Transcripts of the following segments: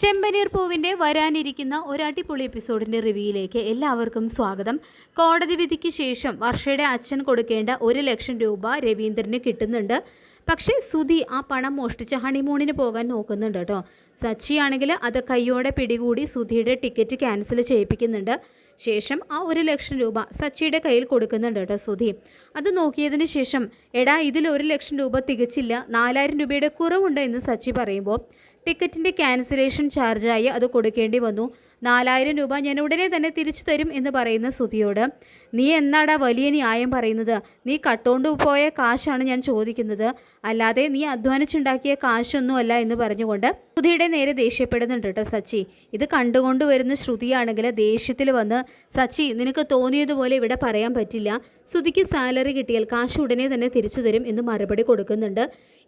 ചെമ്പനീർ പൂവിന്റെ വരാനിരിക്കുന്ന ഒരു അടിപൊളി എപ്പിസോഡിന്റെ റിവ്യൂയിലേക്ക് എല്ലാവർക്കും സ്വാഗതം. കോടതി വിധിക്ക് ശേഷം വർഷയുടെ അച്ഛൻ കൊടുക്കേണ്ട ഒരു ലക്ഷം രൂപ രവീന്ദ്രന് കിട്ടുന്നുണ്ട്. പക്ഷേ സുധി ആ പണം മോഷ്ടിച്ച് ഹണിമൂണിന് പോകാൻ നോക്കുന്നുണ്ട് കേട്ടോ. സച്ചിയാണെങ്കിൽ അത് കയ്യോടെ പിടികൂടി സുധിയുടെ ടിക്കറ്റ് ക്യാൻസൽ ചെയ്യിപ്പിക്കുന്നുണ്ട്. ശേഷം ആ ഒരു ലക്ഷം രൂപ സച്ചിയുടെ കയ്യിൽ കൊടുക്കുന്നുണ്ട് കേട്ടോ സുധി. അത് നോക്കിയതിന് ശേഷം എടാ ഇതിൽ ഒരു ലക്ഷം രൂപ തികച്ചില്ല. നാലായിരം രൂപയുടെ കുറവുണ്ട് എന്ന് സച്ചി പറയുമ്പോൾ ടിക്കറ്റിന്റെ ക്യാൻസലേഷൻ ചാർജായി അത് കൊടുക്കേണ്ടി വന്നു. നാലായിരം രൂപ ഞാൻ ഉടനെ തന്നെ തിരിച്ചു തരും എന്ന് പറയുന്ന സുതിയോട് നീ എന്നാടാ വലിയ ന്യായം പറയുന്നത്? നീ കട്ടുകൊണ്ട് പോയ കാശാണ് ഞാൻ ചോദിക്കുന്നത്. അല്ലാതെ നീ അധ്വാനിച്ചുണ്ടാക്കിയ കാശൊന്നുമല്ല എന്ന് പറഞ്ഞുകൊണ്ട് സുധിയുടെ നേരെ ദേഷ്യപ്പെടുന്നുണ്ട് കേട്ടോ സച്ചി. ഇത് കണ്ടുകൊണ്ട് വരുന്ന ശ്രുതിയാണെങ്കിൽ ദേഷ്യത്തിൽ വന്ന് സച്ചി നിനക്ക് തോന്നിയതുപോലെ ഇവിടെ പറയാൻ പറ്റില്ല. ശ്രുതിക്ക് സാലറി കിട്ടിയാൽ കാശ് ഉടനെ തന്നെ തിരിച്ചു തരും എന്ന് മറുപടി കൊടുക്കുന്നുണ്ട്.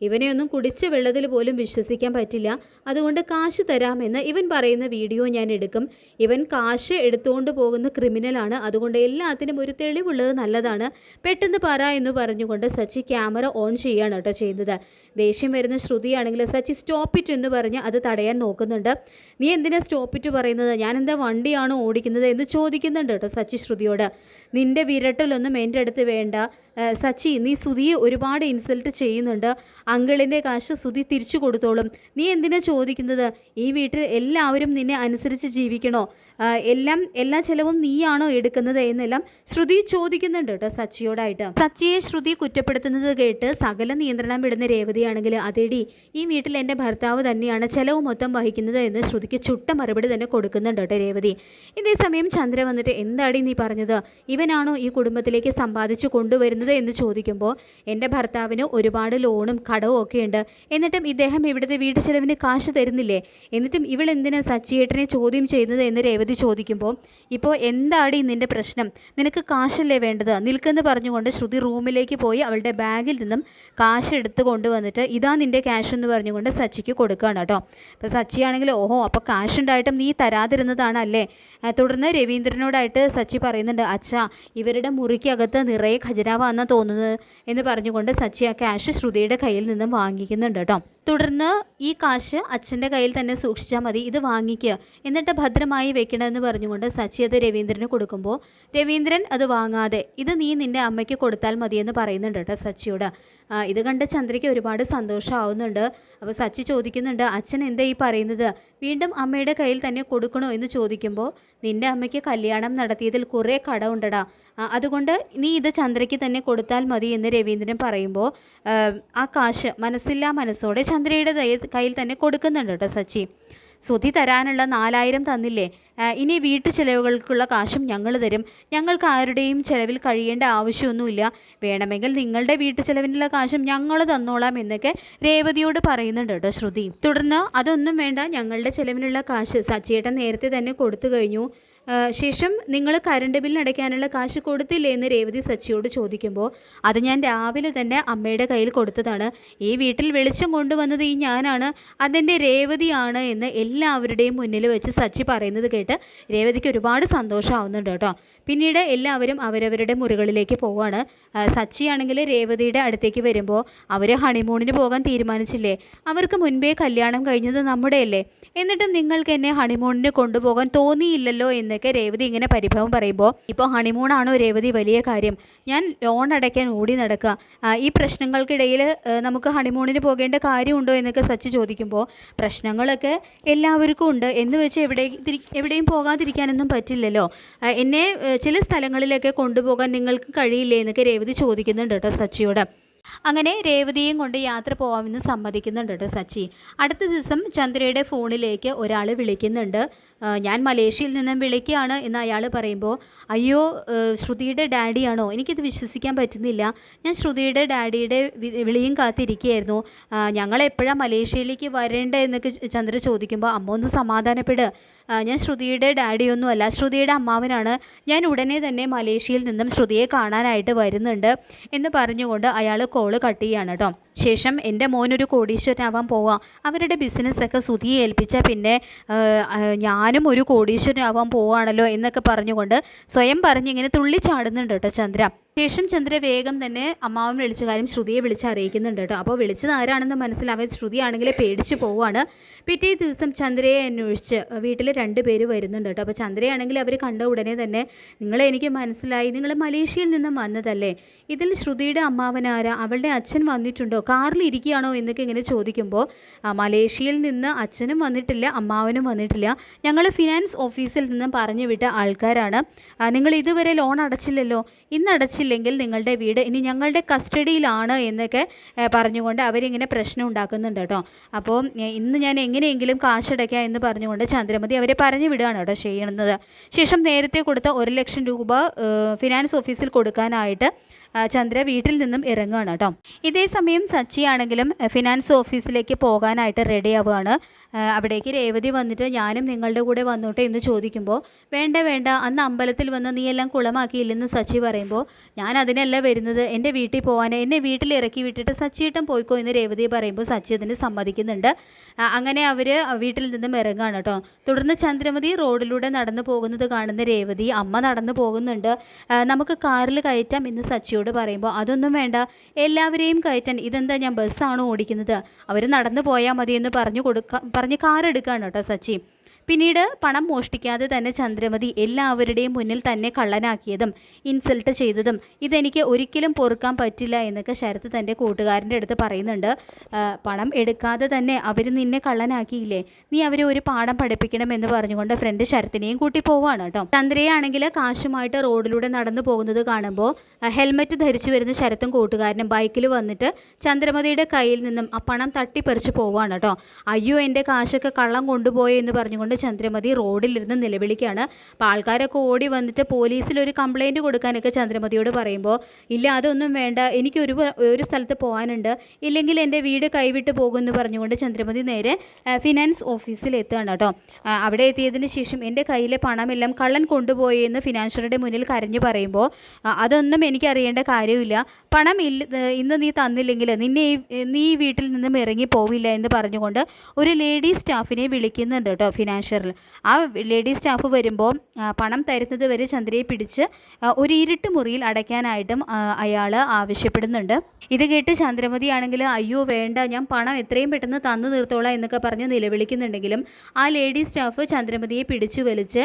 ഇവനെയൊന്നും കുടിച്ച വെള്ളത്തിൽ പോലും വിശ്വസിക്കാൻ പറ്റില്ല. അതുകൊണ്ട് കാശ് തരാമെന്ന് ഇവൻ പറയുന്ന വീഡിയോ ഞാൻ എടുക്കും. ഇവൻ കാശ് എടുത്തുകൊണ്ട് പോകുന്ന ക്രിമിനലാണ് അതുകൊണ്ട് എല്ലാത്തിനും ഒരു തെളിവുള്ളത് നല്ലതാണ്. പെട്ടെന്ന് പറ എന്ന് പറഞ്ഞുകൊണ്ട് സച്ചി ക്യാമറ ഓൺ ചെയ്യുകയാണ് കേട്ടോ ചെയ്യുന്നത് ദേഷ്യം വരുന്ന ശ്രുതിയാണെങ്കിൽ സച്ചി സ്റ്റോപ്പ് ഇറ്റ് എന്ന് പറഞ്ഞ് അത് തടയാൻ നോക്കുന്നുണ്ട്. നീ എന്തിനാ സ്റ്റോപ്പ് ഇറ്റ് പറയുന്നത്? ഞാൻ എന്താ വണ്ടിയാണോ ഓടിക്കുന്നത്? എന്ന് ചോദിക്കുന്നുണ്ട് കേട്ടോ സച്ചി ശ്രുതിയോട്. നിന്റെ വിരട്ടലൊന്നും എന്റെ അടുത്ത് വേണ്ട. സച്ചി നീ സുധിയെ ഒരുപാട് ഇൻസൾട്ട് ചെയ്യുന്നുണ്ട്. അങ്കിളിന്റെ കാശ് സുധി തിരിച്ചു കൊടുത്തോളും. നീ എന്തിനാ ചോദിക്കുന്നത്? ഈ വീട്ടിൽ എല്ലാവരും നിന്നെ അനുസരിച്ച് ജീവിക്കണോ? എല്ലാം എല്ലാ ചെലവും നീയാണോ എടുക്കുന്നത് എന്നെല്ലാം ശ്രുതി ചോദിക്കുന്നുണ്ട് കേട്ടോ സച്ചിയോടായിട്ട്. സച്ചിയെ ശ്രുതി കുറ്റപ്പെടുത്തുന്നത് കേട്ട് സകല നിയന്ത്രണം വിടുന്ന രേവതിയാണെങ്കിൽ അതേടി ഈ വീട്ടിൽ എന്റെ ഭർത്താവ് തന്നെയാണ് ചെലവ് മൊത്തം വഹിക്കുന്നത് എന്ന് ശ്രുതിക്ക് ചുട്ട മറുപടി തന്നെ കൊടുക്കുന്നുണ്ട് കേട്ടോ രേവതി. ഇതേ സമയം ചന്ദ്ര വന്നിട്ട് എന്താടി നീ പറഞ്ഞത്? ഇവനാണോ ഈ കുടുംബത്തിലേക്ക് സമ്പാദിച്ചു കൊണ്ടുവരുന്നത് എന്ന് ചോദിക്കുമ്പോൾ എന്റെ ഭർത്താവിന് ഒരുപാട് ലോണും കടവും ഒക്കെ ഉണ്ട്. എന്നിട്ടും ഇദ്ദേഹം ഇവിടുത്തെ വീട്ടു ചെലവിന് കാശ് തരുന്നില്ലേ? എന്നിട്ടും ഇവൾ എന്തിനാ സച്ചിയേട്ടനെ ചോദ്യം ചെയ്യുന്നത് എന്ന് രേവതി ചോദിക്കുമ്പോൾ ഇപ്പോൾ എന്താടി നിന്റെ പ്രശ്നം? നിനക്ക് കാശല്ലേ വേണ്ടത്? നിൽക്കെന്ന് പറഞ്ഞുകൊണ്ട് ശ്രുതി റൂമിലേക്ക് പോയി അവളുടെ ബാഗിൽ നിന്നും കാശ് എടുത്ത് കൊണ്ടുവന്നിട്ട് ഇതാ നിന്റെ ക്യാഷ് എന്ന് പറഞ്ഞുകൊണ്ട് സച്ചിക്ക് കൊടുക്കുകയാണ് കേട്ടോ. അപ്പോൾ സച്ചിയാണെങ്കിൽ ഓഹോ അപ്പോൾ കാശ് ഉണ്ടായിട്ടും നീ തരാതിരുന്നതാണ് അല്ലേ? തുടർന്ന് രവീന്ദ്രനോടായിട്ട് സച്ചി പറയുന്നുണ്ട് അച്ഛാ ഇവരുടെ മുറിക്കകത്ത് നിറയെ ഖജനാവാന്നാ തോന്നുന്നത് എന്ന് പറഞ്ഞുകൊണ്ട് സച്ചി ആ ക്യാഷ് ശ്രുതിയുടെ കയ്യിൽ നിന്നും വാങ്ങിക്കുന്നുണ്ട് കേട്ടോ. തുടർന്ന് ഈ കാശ് അച്ഛന്റെ കയ്യിൽ തന്നെ സൂക്ഷിച്ചാൽ മതി ഇത് വാങ്ങിക്കുക എന്നിട്ട് ഭദ്രമായി വെക്കണമെന്ന് പറഞ്ഞുകൊണ്ട് സച്ചി അത് രവീന്ദ്രന് കൊടുക്കുമ്പോൾ രവീന്ദ്രൻ അത് വാങ്ങാതെ ഇത് നീ നിന്റെ അമ്മയ്ക്ക് കൊടുത്താൽ മതിയെന്ന് പറയുന്നുണ്ട് കേട്ടോ സച്ചിയോട്. ഇത് കണ്ട് ചന്ദ്രയ്ക്ക് ഒരുപാട് സന്തോഷമാവുന്നുണ്ട് അപ്പോൾ സച്ചി ചോദിക്കുന്നുണ്ട് അച്ഛൻ എന്താ ഈ പറയുന്നത്? വീണ്ടും അമ്മയുടെ കയ്യിൽ തന്നെ കൊടുക്കണോ? എന്ന് ചോദിക്കുമ്പോൾ നിന്റെ അമ്മയ്ക്ക് കല്യാണം നടത്തിയതിൽ കുറേ കടമുണ്ടടാ. അതുകൊണ്ട് നീ ഇത് ചന്ദ്രയ്ക്ക് തന്നെ കൊടുത്താൽ മതി എന്ന് രവീന്ദ്രൻ പറയുമ്പോൾ ആ കാശ് മനസ്സില്ലാ മനസ്സോടെ ചന്ദ്രയുടെ കയ്യിൽ തന്നെ കൊടുക്കുന്നുണ്ട് കേട്ടോ സച്ചി. സുധി തരാനുള്ള നാലായിരം തന്നില്ലേ? ഇനി വീട്ടു ചെലവുകൾക്കുള്ള കാശും ഞങ്ങൾ തരും. ഞങ്ങൾക്ക് ആരുടെയും ചെലവിൽ കഴിയേണ്ട ആവശ്യമൊന്നുമില്ല. വേണമെങ്കിൽ നിങ്ങളുടെ വീട്ടു ചെലവിനുള്ള കാശും ഞങ്ങൾ തന്നോളാം എന്നൊക്കെ രേവതിയോട് പറയുന്നുണ്ട് കേട്ടോ ശ്രുതി. തുടർന്ന് അതൊന്നും വേണ്ട ഞങ്ങളുടെ ചെലവിനുള്ള കാശ് സച്ചിയേട്ടൻ നേരത്തെ തന്നെ കൊടുത്തു കഴിഞ്ഞു. ശേഷം നിങ്ങൾ കറണ്ട് ബില്ല് അടയ്ക്കാനുള്ള കാശ് കൊടുത്തില്ലേ എന്ന് രേവതി സച്ചിയോട് ചോദിക്കുമ്പോൾ അത് ഞാൻ രാവിലെ തന്നെ അമ്മയുടെ കയ്യിൽ കൊടുത്തതാണ്. ഈ വീട്ടിൽ വെളിച്ചം കൊണ്ടുവന്നത് ഈ ഞാനാണ്. അതെന്റെ രേവതിയാണ് എന്ന് എല്ലാവരുടെയും മുന്നിൽ വെച്ച് സച്ചി പറയുന്നത് കേട്ട് രേവതിക്ക് ഒരുപാട് സന്തോഷമാവുന്നുണ്ട് കേട്ടോ. പിന്നീട് എല്ലാവരും അവരവരുടെ മുറികളിലേക്ക് പോവാണ്. സച്ചിയാണെങ്കിൽ രേവതിയുടെ അടുത്തേക്ക് വരുമ്പോൾ അവർ ഹണിമൂണിന് പോകാൻ തീരുമാനിച്ചില്ലേ? അവർക്ക് മുൻപേ കല്യാണം കഴിഞ്ഞത് നമ്മുടെയല്ലേ? എന്നിട്ടും നിങ്ങൾക്ക് എന്നെ ഹണിമൂണിന് കൊണ്ടുപോകാൻ തോന്നിയില്ലല്ലോ എന്നൊക്കെ രേവതി ഇങ്ങനെ പരിഭവം പറയുമ്പോൾ ഇപ്പോൾ ഹണിമൂണാണോ രേവതി? വലിയ കാര്യം. ഞാൻ ലോൺ അടയ്ക്കാൻ ഓടി നടക്കുക ഈ പ്രശ്നങ്ങൾക്കിടയിൽ നമുക്ക് ഹണിമൂണിന് പോകേണ്ട കാര്യമുണ്ടോ? എന്നൊക്കെ സച്ചി ചോദിക്കുമ്പോൾ പ്രശ്നങ്ങളൊക്കെ എല്ലാവർക്കും ഉണ്ട്. എന്ന് വെച്ച് എവിടെ എവിടെയും പോകാതിരിക്കാനൊന്നും പറ്റില്ലല്ലോ. എന്നെ ചില സ്ഥലങ്ങളിലൊക്കെ കൊണ്ടുപോകാൻ നിങ്ങൾക്ക് കഴിയില്ലേ? എന്നൊക്കെ രേവതി ചോദിക്കുന്നുണ്ട് കേട്ടോ സച്ചിയോട്. അങ്ങനെ രേവതിയും കൊണ്ട് യാത്ര പോകാമെന്ന് സമ്മതിക്കുന്നുണ്ട് കേട്ടോ സച്ചി. അടുത്ത ദിവസം ചന്ദ്രയുടെ ഫോണിലേക്ക് ഒരാൾ വിളിക്കുന്നുണ്ട്. ഞാൻ മലേഷ്യയിൽ നിന്നും വിളിക്കുകയാണ് എന്ന് അയാൾ പറയുമ്പോൾ അയ്യോ ശ്രുതിയുടെ ഡാഡിയാണോ? എനിക്കിത് വിശ്വസിക്കാൻ പറ്റുന്നില്ല. ഞാൻ ശ്രുതിയുടെ ഡാഡിയുടെ വിളിയും കാത്തിരിക്കുകയായിരുന്നു. ഞങ്ങൾ എപ്പോഴാണ് മലേഷ്യയിലേക്ക് വരേണ്ടത് എന്നൊക്കെ ചന്ദ്ര ചോദിക്കുമ്പോൾ അമ്മ ഒന്ന് സമാധാനപ്പെട്. ഞാൻ ശ്രുതിയുടെ ഡാഡിയൊന്നുമല്ല ശ്രുതിയുടെ അമ്മാവനാണ്. ഞാൻ ഉടനെ തന്നെ മലേഷ്യയിൽ നിന്നും ശ്രുതിയെ കാണാനായിട്ട് വരുന്നുണ്ട് എന്ന് പറഞ്ഞുകൊണ്ട് അയാൾ കോൾ കട്ട് ചെയ്യുകയാണ് കേട്ടോ. ശേഷം എന്റെ മോനൊരു കോടീശ്വരനാവാൻ പോവാം. അവരുടെ ബിസിനസ്സൊക്കെ ശ്രുതിയെ ഏൽപ്പിച്ചാൽ പിന്നെ ആ, ഞാനും ഒരു കോടീശ്വരനാവാൻ പോവാണല്ലോ എന്നൊക്കെ പറഞ്ഞുകൊണ്ട് സ്വയം പറഞ്ഞ് ഇങ്ങനെ തുള്ളിച്ചാടുന്നുണ്ട് കേട്ടോ ചന്ദ്ര. ശേഷം ചന്ദ്ര വേഗം തന്നെ അമ്മാവൻ വിളിച്ച കാര്യം ശ്രുതിയെ വിളിച്ച് അറിയിക്കുന്നുണ്ട് കേട്ടോ. അപ്പോൾ വിളിച്ചത് ആരാണെന്ന് മനസ്സിലാവാൻ ശ്രുതിയാണെങ്കിൽ പേടിച്ച് പോവുകയാണ്. പിറ്റേ ദിവസം ചന്ദ്രയെ അന്വേഷിച്ച് വീട്ടിൽ രണ്ട് പേര് വരുന്നുണ്ട് കേട്ടോ. അപ്പോൾ ചന്ദ്രയാണെങ്കിൽ അവർ കണ്ട ഉടനെ തന്നെ നിങ്ങളെ എനിക്ക് മനസ്സിലായി. നിങ്ങൾ മലേഷ്യയിൽ നിന്നും വന്നതല്ലേ? ഇതിൽ ശ്രുതിയുടെ അമ്മാവനാരാ അവളുടെ അച്ഛൻ വന്നിട്ടുണ്ടോ? കാറിൽ ഇരിക്കുകയാണോ? എന്നൊക്കെ ഇങ്ങനെ ചോദിക്കുമ്പോൾ മലേഷ്യയിൽ നിന്ന് അച്ഛനും വന്നിട്ടില്ല അമ്മാവനും വന്നിട്ടില്ല. ഞങ്ങൾ ഫിനാൻസ് ഓഫീസിൽ നിന്ന് പറഞ്ഞു വിട്ട ആൾക്കാരാണ്. നിങ്ങൾ ഇതുവരെ ലോൺ അടച്ചില്ലല്ലോ. ഇന്ന് അടച്ചില്ലെങ്കിൽ നിങ്ങളുടെ വീട് ഇനി ഞങ്ങളുടെ കസ്റ്റഡിയിലാണ് എന്നൊക്കെ പറഞ്ഞുകൊണ്ട് അവരിങ്ങനെ പ്രശ്നം ഉണ്ടാക്കുന്നുണ്ട് കേട്ടോ. അപ്പോൾ ഇന്ന് ഞാൻ എങ്ങനെയെങ്കിലും കാശടയ്ക്കാം എന്ന് പറഞ്ഞുകൊണ്ട് ചന്ദ്രമതി അവരെ പറഞ്ഞു വിടുകയാണ് കേട്ടോ ചെയ്യുന്നത്. ശേഷം നേരത്തെ കൊടുത്ത ഒരു ലക്ഷം രൂപ ഫിനാൻസ് ഓഫീസിൽ കൊടുക്കാനായിട്ട് ചന്ദ്ര വീട്ടിൽ നിന്നും ഇറങ്ങുകയാണ് കേട്ടോ. ഇതേ സമയം സച്ചിയാണെങ്കിലും ഫിനാൻസ് ഓഫീസിലേക്ക് പോകാനായിട്ട് റെഡി ആവുകയാണ്. ആ, അവിടേക്ക് രേവതി വന്നിട്ട് ഞാനും നിങ്ങളുടെ കൂടെ വന്നോട്ടെ എന്ന് ചോദിക്കുമ്പോൾ വേണ്ട വേണ്ട അന്ന് അമ്പലത്തിൽ വന്ന് നീ എല്ലാം കുളമാക്കിയില്ലെന്ന് സച്ചി പറയുമ്പോൾ ഞാൻ അതിനല്ല വരുന്നത് എന്റെ വീട്ടിൽ പോകാൻ എന്നെ വീട്ടിൽ ഇറക്കി വിട്ടിട്ട് സച്ചിയേട്ടൻ പോയിക്കോ എന്ന് രേവതി പറയുമ്പോൾ സച്ചി അതിന് സമ്മതിക്കുന്നുണ്ട്. അങ്ങനെ അവർ വീട്ടിൽ നിന്നും ഇറങ്ങുകയാണ് കേട്ടോ. തുടർന്ന് ചന്ദ്രമതി റോഡിലൂടെ നടന്നു പോകുന്നത് കാണുന്ന രേവതി അമ്മ നടന്നു പോകുന്നുണ്ട്. നമുക്ക് കാറിൽ കയറ്റാം എന്ന് സച്ചിയോട് പറയുമ്പോൾ അതൊന്നും വേണ്ട എല്ലാവരെയും കയറ്റാൻ. ഇതെന്താ ഞാൻ ബസ്സാണോ ഓടിക്കുന്നത്? അവർ നടന്നു പോയാൽ മതി എന്ന് പറഞ്ഞു കൊടുക്ക പറഞ്ഞ് കാർ എടുക്കുകയാണ് കേട്ടോ സച്ചി. പിന്നീട് പണം മോഷ്ടിക്കാതെ തന്നെ ചന്ദ്രമതി എല്ലാവരുടെയും മുന്നിൽ തന്നെ കള്ളനാക്കിയതും ഇൻസൾട്ട് ചെയ്തതും ഇതെനിക്ക് ഒരിക്കലും പൊറുക്കാൻ പറ്റില്ല എന്നൊക്കെ ശരത് തന്റെ കൂട്ടുകാരന്റെ അടുത്ത് പറയുന്നുണ്ട്. പണം എടുക്കാതെ തന്നെ അവർ നിന്നെ കള്ളനാക്കിയില്ലേ? നീ അവരെ ഒരു പാഠം പഠിപ്പിക്കണം എന്ന് പറഞ്ഞുകൊണ്ട് ഫ്രണ്ട് ശരത്തിനെയും കൂട്ടി പോവാണ് കേട്ടോ. ചന്ദ്രയാണെങ്കിൽ കാശുമായിട്ട് റോഡിലൂടെ നടന്നു പോകുന്നത് കാണുമ്പോൾ ഹെൽമെറ്റ് ധരിച്ചു വരുന്ന ശരത്തും കൂട്ടുകാരനും ബൈക്കിൽ വന്നിട്ട് ചന്ദ്രമതിയുടെ കയ്യിൽ നിന്നും ആ പണം തട്ടിപ്പറിച്ച് പോവാണ് കേട്ടോ. അയ്യോ എന്റെ കാശൊക്കെ കള്ളം കൊണ്ടുപോയി എന്ന് പറഞ്ഞുകൊണ്ട് ചന്ദ്രമതി റോഡിലിരുന്ന് നിലവിളിക്കുകയാണ്. അപ്പോൾ ആൾക്കാരൊക്കെ ഓടി വന്നിട്ട് പോലീസിൽ ഒരു കംപ്ലൈന്റ് കൊടുക്കാനൊക്കെ ചന്ദ്രമതിയോട് പറയുമ്പോൾ ഇല്ല അതൊന്നും വേണ്ട. എനിക്ക് ഒരു ഒരു സ്ഥലത്ത് പോകാനുണ്ട് ഇല്ലെങ്കിൽ എന്റെ വീട് കൈവിട്ട് പോകുമെന്ന് പറഞ്ഞുകൊണ്ട് ചന്ദ്രമതി നേരെ ഫിനാൻസ് ഓഫീസിൽ എത്തുകയാണ് കേട്ടോ. അവിടെ എത്തിയതിന് ശേഷം എന്റെ കയ്യിലെ പണമെല്ലാം കള്ളൻ കൊണ്ടുപോയി എന്ന് ഫിനാൻഷ്യറുടെ മുന്നിൽ കരഞ്ഞു പറയുമ്പോൾ അതൊന്നും എനിക്കറിയേണ്ട കാര്യമില്ല. പണം ഇല്ല ഇന്ന് നീ തന്നില്ലെങ്കിൽ നിന്നെ നീ ഈ വീട്ടിൽ നിന്നും ഇറങ്ങി പോവില്ല എന്ന് പറഞ്ഞുകൊണ്ട് ഒരു ലേഡി സ്റ്റാഫിനെ വിളിക്കുന്നുണ്ട് കേട്ടോ ഫിനാൻഷ്യറിൽ ആ ലേഡി സ്റ്റാഫ് വരുമ്പോൾ പണം തരുന്നത് വരെ ചന്ദ്രയെ പിടിച്ച് ഒരു ഇരുട്ട് മുറിയിൽ അടയ്ക്കാനായിട്ടും അയാൾ ആവശ്യപ്പെടുന്നുണ്ട്. ഇത് കേട്ട് ചന്ദ്രമതി ആണെങ്കിൽ അയ്യോ വേണ്ട ഞാൻ പണം എത്രയും പെട്ടെന്ന് തന്നു തീർത്തോളാം എന്നൊക്കെ പറഞ്ഞ് നിലവിളിക്കുന്നുണ്ടെങ്കിലും ആ ലേഡി സ്റ്റാഫ് ചന്ദ്രമതിയെ പിടിച്ചു വലിച്ച്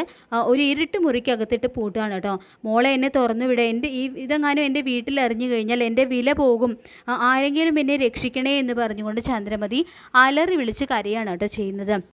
ഒരു ഇരുട്ട് മുറിക്കകത്തിട്ട് പൂട്ടുകയാണ് കേട്ടോ. മോളെ എന്നെ തുറന്നു വിട. എന്റെ ഈ ഇതെങ്ങാനും എന്റെ വീട്ടിൽ അറിഞ്ഞു കഴിഞ്ഞാൽ എന്റെ വില പോകും. ആരെങ്കിലും എന്നെ രക്ഷിക്കണേ എന്ന് പറഞ്ഞുകൊണ്ട് ചന്ദ്രമതി അലറി വിളിച്ച് കരയാണ് കേട്ടോ ചെയ്യുന്നത്.